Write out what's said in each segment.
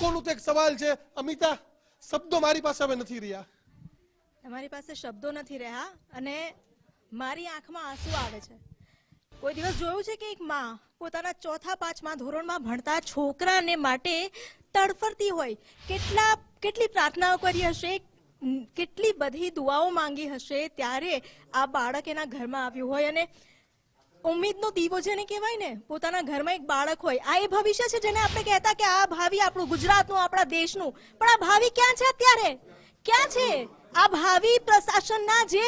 કોનું તો એક સવાલ છે. અમિતા, શબ્દો મારી પાસે હવે નથી રહ્યા. તમારી પાસે શબ્દો નથી રહ્યા અને મારી આંખમાં આંસુ આવે છે. કોઈ દિવસ જોયું છે કે એક માં પોતાના ચોથા પાંચમા ધોરણમાં ભણતા છોકરાને માટે તડફડતી હોય? કેટલા, કેટલી પ્રાર્થનાઓ કરી હશે? કેટલી બધી દુઆઓ માંગી હશે ત્યારે આ બાળક એના ઘરમાં આવ્યું હોય અને ઉમ્મીદનો દીવો જેને કહેવાય ને, પોતાના ઘરમાં એક બાળક હોય, આ એ ભવિષ્ય છે જેને આપણે કહેતા કે આ ભાવિ આપણું ગુજરાતનું, આપણા દેશનું. પણ આ ભાવિ ક્યાં છે અત્યારે? ક્યાં છે? આ ભાવિ પ્રશાસનના જે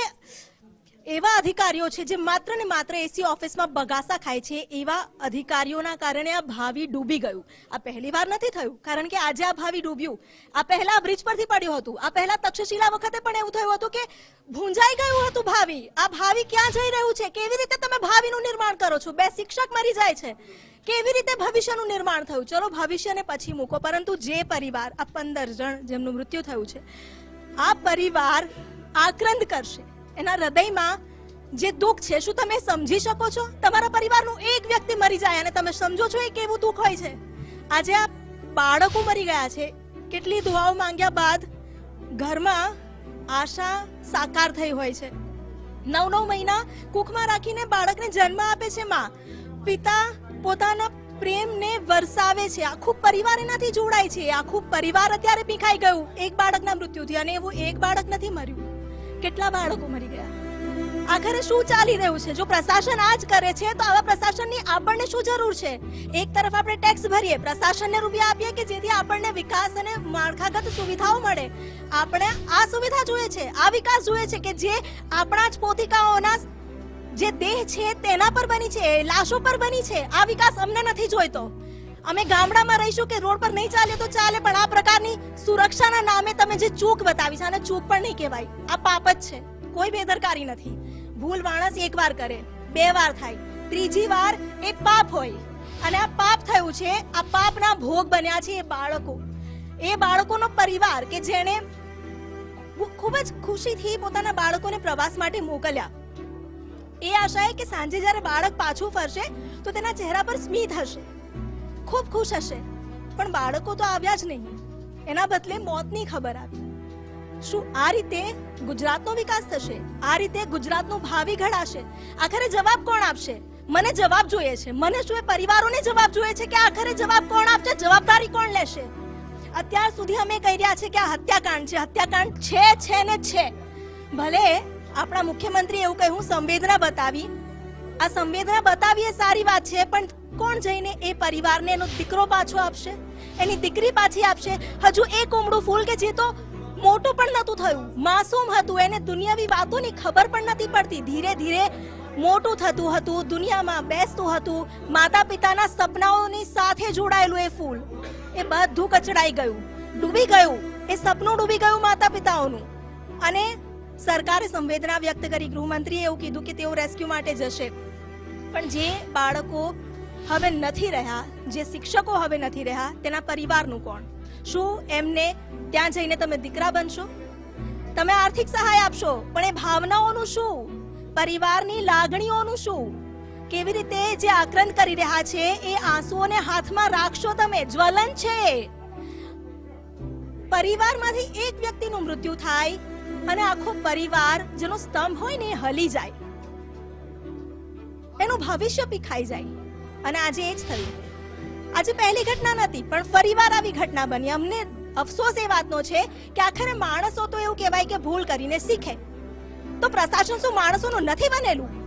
એવા અધિકારીઓ છે જે માત્ર ને માત્ર એસી ઓફિસમાં બગાસા ખાય છે, એવા અધિકારીઓના કારણે આ ભાવિ ડૂબી ગયું. આ પહેલી વાર નથી થયું, કારણ કે આજે આ ભાવિ ડૂબ્યું. આ પહેલા બ્રિજ પરથી પડ્યું હતું. આ પહેલા તક્ષશિલા વખતે પણ એવું થયું હતું કે ભૂંજાઈ ગયું હતું ભાવિ. આ ભાવિ ક્યાં જઈ રહ્યું છે? કેવી રીતે તમે ભાવિનું નિર્માણ કરો છો? બે શિક્ષક મરી જાય છે. કેવી રીતે ભવિષ્યનું નિર્માણ થયું? ચલો ભવિષ્યને પછી મૂકો, પરંતુ જે પરિવાર, આ પંદર જણ જેમનું મૃત્યુ થયું છે, આ પરિવાર આક્રંદ કરશે. એના હૃદયમાં જે દુઃખ છે, શું તમે સમજી શકો છો? તમારા પરિવારનું એક વ્યક્તિ મરી જાય અને તમે સમજો છો એ કેવું દુઃખ હોય છે? આજે આ બાળકો મરી ગયા છે. કેટલી દુઆઓ માંગ્યા બાદ ઘરમાં આશા સાકાર થઈ હોય છે. નવ નવ મહિના કુખમાં રાખીને બાળકને જન્મ આપે છે માં. પિતા પોતાના પ્રેમને વરસાવે છે. આખું પરિવાર એનાથી જોડાય છે. આખું પરિવાર અત્યારે પીખાઈ ગયું. એક બાળકના મૃત્યુથી અને એવું એક બાળક નથી મર્યું. કેટલા બાળકો મરી ગયા? આખરે શું ચાલી રહ્યું છે? જો પ્રશાસન આ જ કરે છે, તો આવા પ્રશાસનની આપણને શું જરૂર છે? એક તરફ આપણે ટેક્સ ભરીએ, પ્રશાસનને રૂપિયા આપીએ કે જેથી આપણને વિકાસ અને માળખાગત સુવિધાઓ મળે? આપણે આ સુવિધા જોઈએ છે, આ વિકાસ જોઈએ છે કે જે આપણા જ પોતિકાઓના જે દેહ છે તેના પર બની છે લાશો પર બની છે, આ વિકાસ અમને નથી જોઈતો. અમે ગામડામાં રહીશું કે રોડ પર નહીં ચાલે તો ચાલે, પણ આ પ્રકારની સુરક્ષાના નામે તમે જે ચૂક બતાવી છે, આને ચૂક પણ નહીં કહેવાય. આ પાપ જ છે. કોઈ બેદરકારી નથી. ભૂલ માણસ એકવાર કરે બે વાર થાય. ત્રીજી વાર એ પાપ હોય. અને આ પાપ થયું છે, આ પાપના ભોગ બન્યા છે એ બાળકો. એ બાળકોનો પરિવાર કે જેણે ખૂબ જ ખુશીથી પોતાના બાળકોને પ્રવાસ માટે મોકલ્યા. એ આશાએ કે સાંજે જ્યારે બાળક પાછું ફરશે, તો તેના ચહેરા પર સ્મિત હશે. ખૂબ ખુશ હશે. પણ બાળકો તો આવ્યા જ નહીં. એના બદલે મોતની ખબર આવી. શું આ રીતે ગુજરાતનો વિકાસ થશે? આ રીતે ગુજરાતનું ભાવિ ઘડાશે? આખરે જવાબ કોણ આપશે? મને જવાબ જોઈએ છે. મને શું એ પરિવારોને જવાબ જોઈએ છે કે આખરે જવાબ કોણ આપશે? જવાબદારી કોણ લેશે? અત્યાર સુધી અમે કહી રહ્યા છે કે આ હત્યાકાંડ છે. હત્યાકાંડ છે છે ને છે. ભલે આપણા મુખ્યમંત્રી એવું કહ્યું, સંવેદના બતાવી. આ સંવેદના બતાવી એ સારી વાત છે, પણ કોણ જઈને એ પરિવારને એનો દીકરો પાછો આપશે? એની દીકરી પાછી આપશે? હજુ એક ઉમડું ફૂલ કે જે તો મોટું પણ નહોતું થયું. માસૂમ હતું, એને દુનિયાવી વાતોની ખબર પણ નથી પડતી. ધીરે ધીરે મોટું થતું હતું, દુનિયામાં બેસતું હતું. માતા પિતાના સપનાઓની સાથે જોડાયેલું એ ફૂલ. એ બધું કચડાઈ ગયું. ડૂબી ગયું. એ સપનું ડૂબી ગયું માતા પિતાઓનું અને સરકારે સંવેદના વ્યક્ત કરી. ગૃહમંત્રીએ એવું કીધું કે તેઓ રેસ્ક્યુ માટે જશે. પણ જે બાળકો હવે નથી રહ્યા, જે શિક્ષકો હવે નથી રહ્યા, તેના પરિવારનું કોણ? શું એમને ત્યાં જઈને તમે દીકરા બનશો? તમે આર્થિક સહાય આપશો, પણ એ ભાવનાઓનું શું? પરિવારની લાગણીઓનું શું? કેવી રીતે જે આક્રંદ કરી રહ્યા છે, એ આંસુઓને હાથમાં રાખશો તમે? જ્વલન છે. પરિવારમાંથી એક વ્યક્તિનું મૃત્યુ થાય અને આખો પરિવાર જેનો સ્તંભ હોય ને હલી જાય. એનું ભવિષ્ય પીખાઈ જાય. અને આજે એ જ થયું. આજે પહેલી ઘટના નથી પણ ફરીવાર આવી ઘટના બની. અમને અફસોસ એ વાતનો છે કે આખરે માણસો તો એવું કહેવાય કે ભૂલ કરીને શીખે. તો પ્રશાસન શું માણસોનું નથી બનેલું?